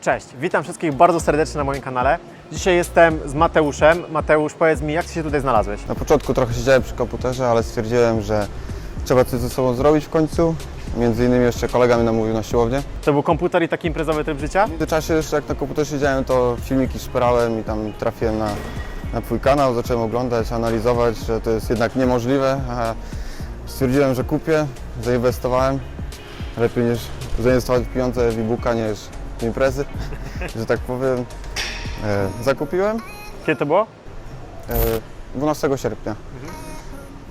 Cześć, witam wszystkich bardzo serdecznie na moim kanale. Dzisiaj jestem z Mateuszem. Mateusz, powiedz mi, jak Ty się tutaj znalazłeś? Na początku trochę siedziałem przy komputerze, ale stwierdziłem, że trzeba coś ze sobą zrobić w końcu. Między innymi jeszcze kolega mnie namówił na siłownię. To był komputer i taki imprezowy tryb życia? W międzyczasie jeszcze jak na komputerze siedziałem, to filmiki szperałem i tam trafiłem na, na Twój kanał, zacząłem oglądać, analizować, że to jest jednak niemożliwe. A stwierdziłem, że kupię, zainwestowałem. Lepiej niż zainwestować pieniądze w e-booka niż imprezy, że tak powiem. E, zakupiłem. Kiedy to było? E, 12 sierpnia.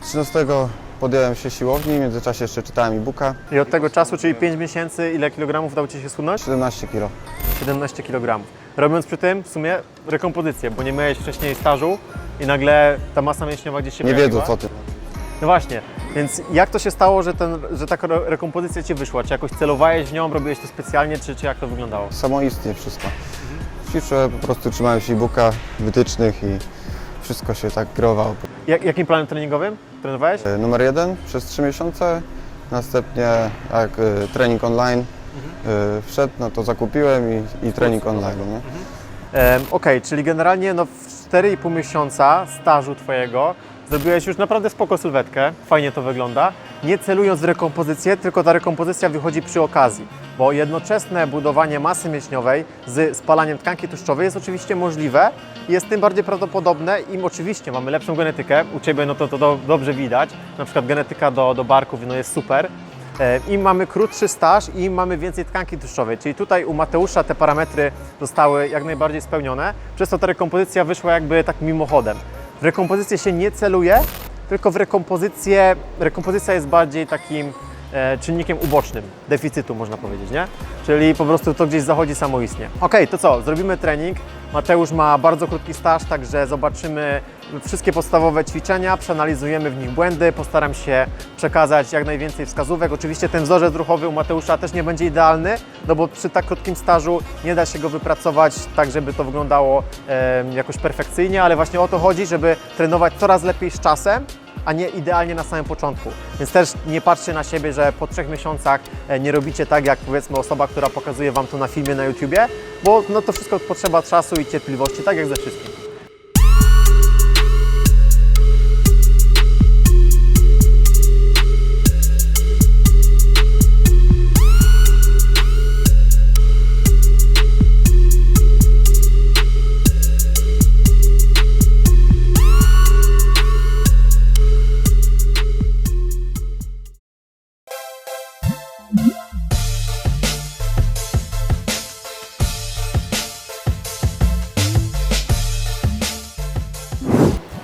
13 podjąłem się siłowni, w międzyczasie jeszcze czytałem e-booka. I od tego czasu, czyli 5 miesięcy, ile kilogramów udało Ci się schudnąć? 17 kg. 17 kg. Robiąc przy tym w sumie rekompozycję, bo nie miałeś wcześniej stażu i nagle ta masa mięśniowa gdzieś się Nie pojawiła. wiedzą co ty. No właśnie, więc jak to się stało, że, ten, że taka re- rekompozycja Ci wyszła? Czy jakoś celowałeś w nią, robiłeś to specjalnie, czy, czy jak to wyglądało? Samoistnie wszystko. Ćwiczę, po prostu trzymałem się e-booka, wytycznych i wszystko się tak kreowało. Jak, jakim planem treningowym trenowałeś? E, Numer jeden przez 3 miesiące, następnie jak e, trening online e, wszedł, no to zakupiłem i, i trening online. Nie? Em, Okej, czyli generalnie no, w 4,5 miesiąca stażu Twojego zrobiłeś już naprawdę spoko sylwetkę, fajnie to wygląda, nie celując w rekompozycję, tylko ta rekompozycja wychodzi przy okazji, bo jednoczesne budowanie masy mięśniowej z spalaniem tkanki tłuszczowej jest oczywiście możliwe i jest tym bardziej prawdopodobne im oczywiście mamy lepszą genetykę, u Ciebie no to, to do, dobrze widać, na przykład genetyka do, do barków no jest super, E, Im mamy krótszy staż, im mamy więcej tkanki tłuszczowej. Czyli tutaj u Mateusza te parametry zostały jak najbardziej spełnione, przez to ta rekompozycja wyszła jakby tak mimochodem. W rekompozycję się nie celuje, tylko w rekompozycję, rekompozycja jest bardziej takim czynnikiem ubocznym, deficytu można powiedzieć, nie? Czyli po prostu to gdzieś zachodzi samoistnie. Ok, to co, zrobimy trening. Mateusz ma bardzo krótki staż, także zobaczymy wszystkie podstawowe ćwiczenia, przeanalizujemy w nich błędy, postaram się przekazać jak najwięcej wskazówek. Oczywiście ten wzorzec ruchowy u Mateusza też nie będzie idealny, no bo przy tak krótkim stażu nie da się go wypracować tak, żeby to wyglądało em, jakoś perfekcyjnie, ale właśnie o to chodzi, żeby trenować coraz lepiej z czasem, a nie idealnie na samym początku. Więc też nie patrzcie na siebie, że po trzech miesiącach e, nie robicie tak, jak powiedzmy osoba, która pokazuje Wam to na filmie na YouTubie, bo no to wszystko potrzeba czasu i cierpliwości, tak jak ze wszystkim.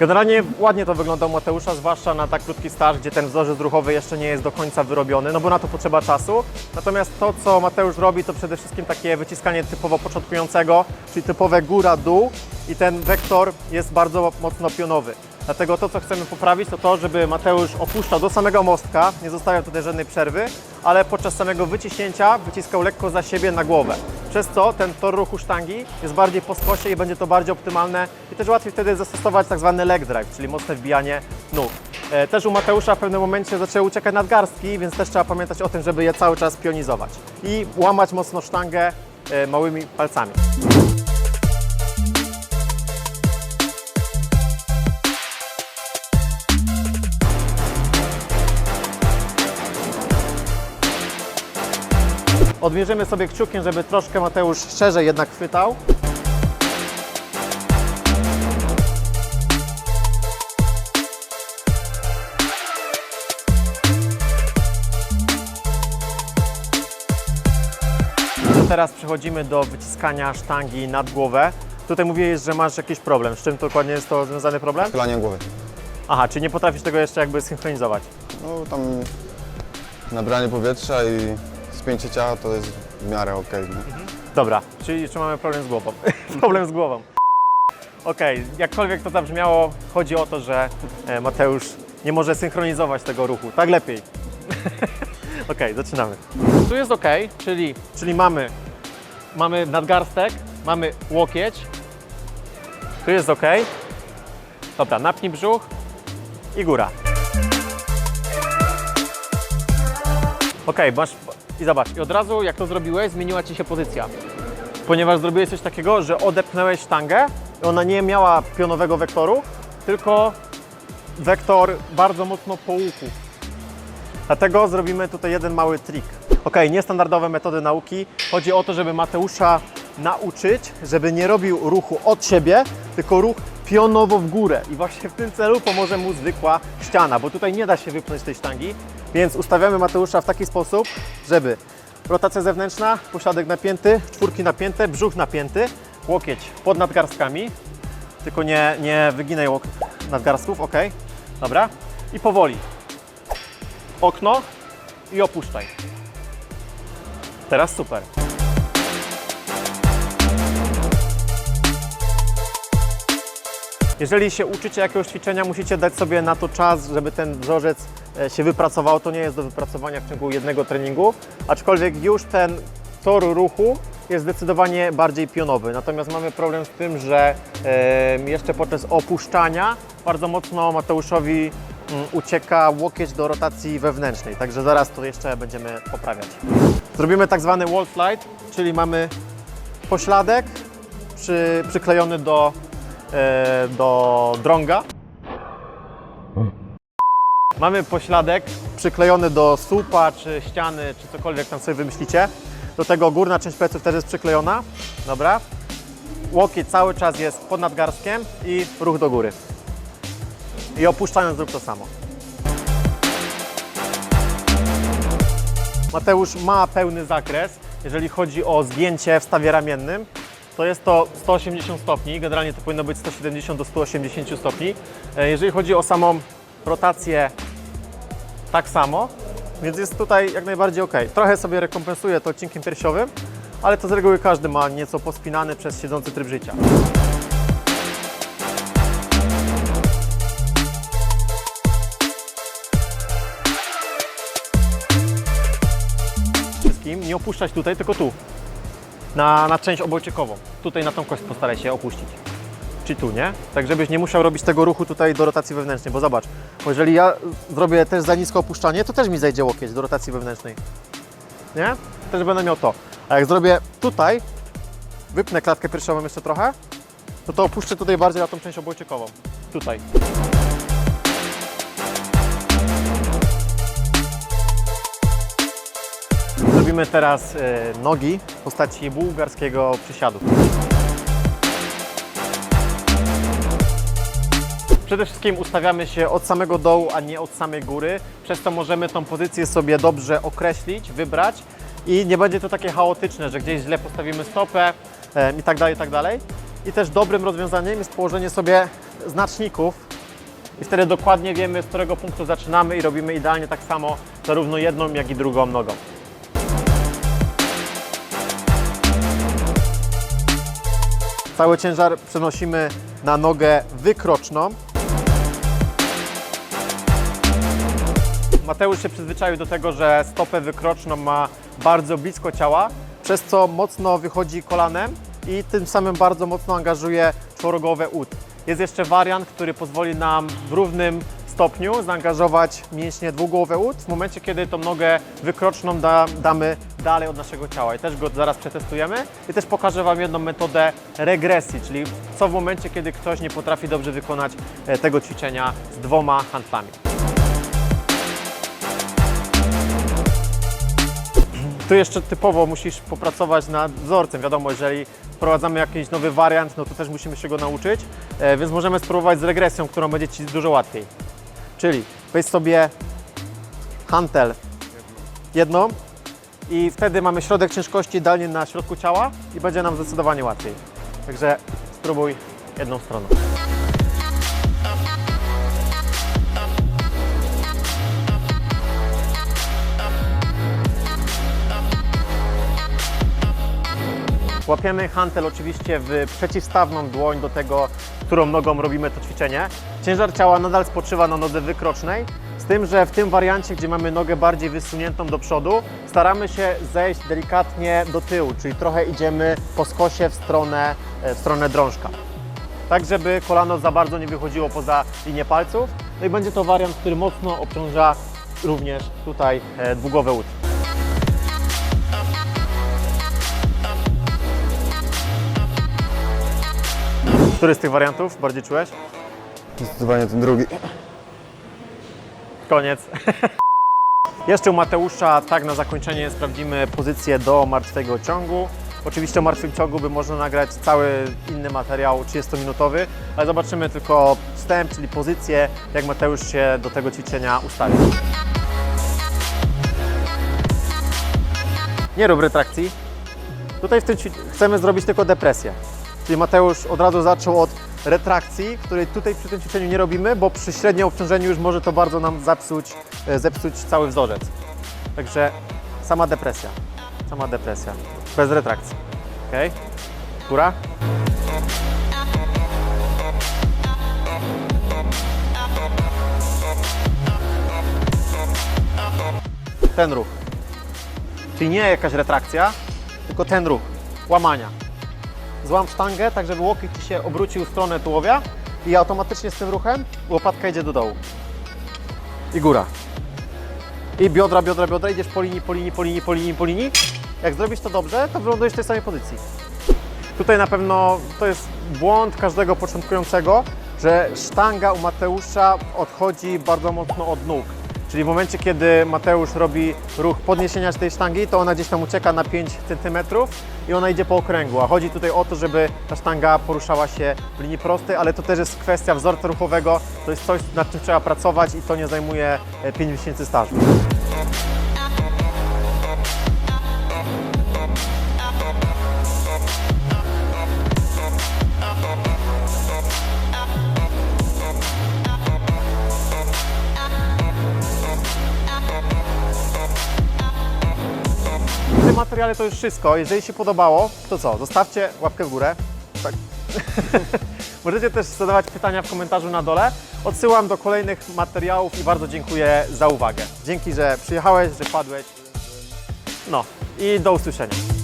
Generalnie ładnie to wygląda u Mateusza, zwłaszcza na tak krótki staż, gdzie ten wzorzec ruchowy jeszcze nie jest do końca wyrobiony, no bo na to potrzeba czasu. Natomiast to, co Mateusz robi, to przede wszystkim takie wyciskanie typowo początkującego, czyli typowe góra-dół i ten wektor jest bardzo mocno pionowy. Dlatego to, co chcemy poprawić, to to, żeby Mateusz opuszczał do samego mostka, nie zostawiał tutaj żadnej przerwy, ale podczas samego wyciśnięcia wyciskał lekko za siebie na głowę. Przez co ten tor ruchu sztangi jest bardziej po skosie i będzie to bardziej optymalne i też łatwiej wtedy zastosować tak zwany leg drive, czyli mocne wbijanie nóg. E, Też u Mateusza w pewnym momencie zaczęły uciekać nadgarstki, więc też trzeba pamiętać o tym, żeby je cały czas pionizować i łamać mocno sztangę e, małymi palcami. Odmierzymy sobie kciukiem, żeby troszkę Mateusz szerzej jednak chwytał. To teraz przechodzimy do wyciskania sztangi nad głowę. Tutaj mówiłeś, że masz jakiś problem. Z czym dokładnie jest to związany problem? Chylanie głowy. Aha, czyli nie potrafisz tego jeszcze jakby synchronizować. No tam nabranie powietrza i spięcie ciała to jest w miarę okej. nie? Dobra, czyli jeszcze mamy problem z głową. problem z głową. Okej, jakkolwiek to zabrzmiało, chodzi o to, że e, Mateusz nie może synchronizować tego ruchu. Tak lepiej. Okej, zaczynamy. Tu jest ok, czyli, czyli mamy, mamy nadgarstek, mamy łokieć. Tu jest ok. Dobra, napnij brzuch i góra. Ok, masz i zobacz, i od razu jak to zrobiłeś, zmieniła Ci się pozycja. ponieważ zrobiłeś coś takiego, że odepchnąłeś sztangę ona nie miała pionowego wektoru, tylko wektor bardzo mocno po łuku. Dlatego zrobimy tutaj jeden mały trik. Ok, niestandardowe metody nauki. Chodzi o to, żeby Mateusza nauczyć, żeby nie robił ruchu od siebie, tylko ruch pionowo w górę. I właśnie w tym celu pomoże mu zwykła ściana, bo tutaj nie da się wypchnąć tej sztangi. Więc ustawiamy Mateusza w taki sposób, żeby rotacja zewnętrzna, pośladek napięty, czwórki napięte, brzuch napięty, łokieć pod nadgarstkami, tylko nie, nie wyginaj łok nadgarstków, ok? Dobra. I powoli. Okno i opuszczaj. Teraz super. Jeżeli się uczycie jakiegoś ćwiczenia, musicie dać sobie na to czas, żeby ten wzorzec e, się wypracował. To nie jest do wypracowania w ciągu jednego treningu, aczkolwiek już ten tor ruchu jest zdecydowanie bardziej pionowy. Natomiast mamy problem z tym, że jeszcze podczas opuszczania bardzo mocno Mateuszowi mm, ucieka łokieć do rotacji wewnętrznej. Także zaraz to jeszcze będziemy poprawiać. Zrobimy tak zwany wall slide, czyli mamy pośladek przy, przyklejony do, do drąga. Mamy pośladek przyklejony do słupa, czy ściany, czy cokolwiek tam sobie wymyślicie. Do tego górna część pleców też jest przyklejona. Dobra. Łokieć cały czas jest pod nadgarstkiem i ruch do góry. I opuszczając zrób to samo. Mateusz ma pełny zakres, jeżeli chodzi o zgięcie w stawie ramiennym. To jest to 180 stopni, generalnie to powinno być 170 do 180 stopni. E, Jeżeli chodzi o samą rotację, tak samo, więc jest tutaj jak najbardziej ok. Trochę sobie rekompensuję to odcinkiem piersiowym, ale to z reguły każdy ma nieco pospinany przez siedzący tryb życia. Wszystkim nie opuszczać tutaj, tylko tu. Na, na część obojczykową. Tutaj na tą kość postaraj się opuścić. Czy tu, nie? Tak, żebyś nie musiał robić tego ruchu tutaj do rotacji wewnętrznej, bo zobacz, bo jeżeli ja zrobię też za nisko opuszczanie, to też mi zejdzie łokieć do rotacji wewnętrznej. Nie? Też będę miał to. A jak zrobię tutaj, wypnę klatkę piersiową jeszcze trochę, to to opuszczę tutaj bardziej na tą część obojczykową. Tutaj. Teraz e, nogi w postaci bułgarskiego przysiadu. Przede wszystkim ustawiamy się od samego dołu, a nie od samej góry. Przez to możemy tą pozycję sobie dobrze określić, wybrać i nie będzie to takie chaotyczne, że gdzieś źle postawimy stopę em, i tak dalej, i tak dalej. I też dobrym rozwiązaniem jest położenie sobie znaczników i wtedy dokładnie wiemy, z którego punktu zaczynamy i robimy idealnie tak samo zarówno jedną, jak i drugą nogą. Cały ciężar przenosimy na nogę wykroczną. Mateusz się przyzwyczaił do tego, że stopę wykroczną ma bardzo blisko ciała, przez co mocno wychodzi kolanem i tym samym bardzo mocno angażuje czworogowe ud. Jest jeszcze wariant, który pozwoli nam w równym stopniu zaangażować mięśnie dwugłowe ud w momencie, kiedy tą nogę wykroczną da, damy dalej od naszego ciała. I też go zaraz przetestujemy. I też pokażę Wam jedną metodę regresji, czyli co w momencie, kiedy ktoś nie potrafi dobrze wykonać e, tego ćwiczenia z dwoma handlami. Tu jeszcze typowo musisz popracować nad wzorcem. Wiadomo, jeżeli wprowadzamy jakiś nowy wariant, no to też musimy się go nauczyć, e, więc możemy spróbować z regresją, którą będzie Ci dużo łatwiej. Czyli weź sobie hantel jedną i wtedy mamy środek ciężkości idealnie na środku ciała i będzie nam zdecydowanie łatwiej. Także spróbuj jedną stroną. Łapiemy hantel oczywiście w przeciwstawną dłoń do tego, którą nogą robimy to ćwiczenie. Ciężar ciała nadal spoczywa na nodze wykrocznej, z tym, że w tym wariancie, gdzie mamy nogę bardziej wysuniętą do przodu, staramy się zejść delikatnie do tyłu, czyli trochę idziemy po skosie w stronę, e, w stronę drążka. Tak, żeby kolano za bardzo nie wychodziło poza linię palców. No i będzie to wariant, który mocno obciąża również tutaj e, dwugłowy łód. Który z tych wariantów bardziej czułeś? Zdecydowanie ten drugi. Koniec. Jeszcze u Mateusza, tak na zakończenie sprawdzimy pozycję do martwego ciągu. Oczywiście o martwym ciągu by można nagrać cały inny materiał 30-minutowy, ale zobaczymy tylko wstęp, czyli pozycję, jak Mateusz się do tego ćwiczenia ustawi. Nie rób retrakcji. Tutaj w tym chcemy zrobić tylko depresję. Czyli Mateusz od razu zaczął od retrakcji, której tutaj przy tym ćwiczeniu nie robimy, bo przy średnim obciążeniu już może to bardzo nam zepsuć, e, zepsuć cały wzorzec. Także sama depresja. Sama depresja. Bez retrakcji. Ok? Góra? Ten ruch. Czyli nie jakaś retrakcja, tylko ten ruch. Łamania złam sztangę, tak żeby łokieć Ci się obrócił w stronę tułowia i automatycznie z tym ruchem łopatka idzie do dołu. I góra. I biodra, biodra, biodra, idziesz po linii, po linii, po linii, po linii, po linii. Jak zrobisz to dobrze, to wylądujesz w tej samej pozycji. Tutaj na pewno to jest błąd każdego początkującego, że sztanga u Mateusza odchodzi bardzo mocno od nóg. Czyli w momencie, kiedy Mateusz robi ruch podniesienia tej sztangi, to ona gdzieś tam ucieka na 5 cm i ona idzie po okręgu. A chodzi tutaj o to, żeby ta sztanga poruszała się w linii prostej, ale to też jest kwestia wzorca ruchowego. To jest coś, nad czym trzeba pracować i to nie zajmuje e, 5 miesięcy stażu. Materiale to już wszystko. Jeżeli się podobało, to co? Zostawcie łapkę w górę. Tak. Możecie też zadawać pytania w komentarzu na dole. Odsyłam do kolejnych materiałów i bardzo dziękuję za uwagę. Dzięki, że przyjechałeś, że padłeś. No i do usłyszenia.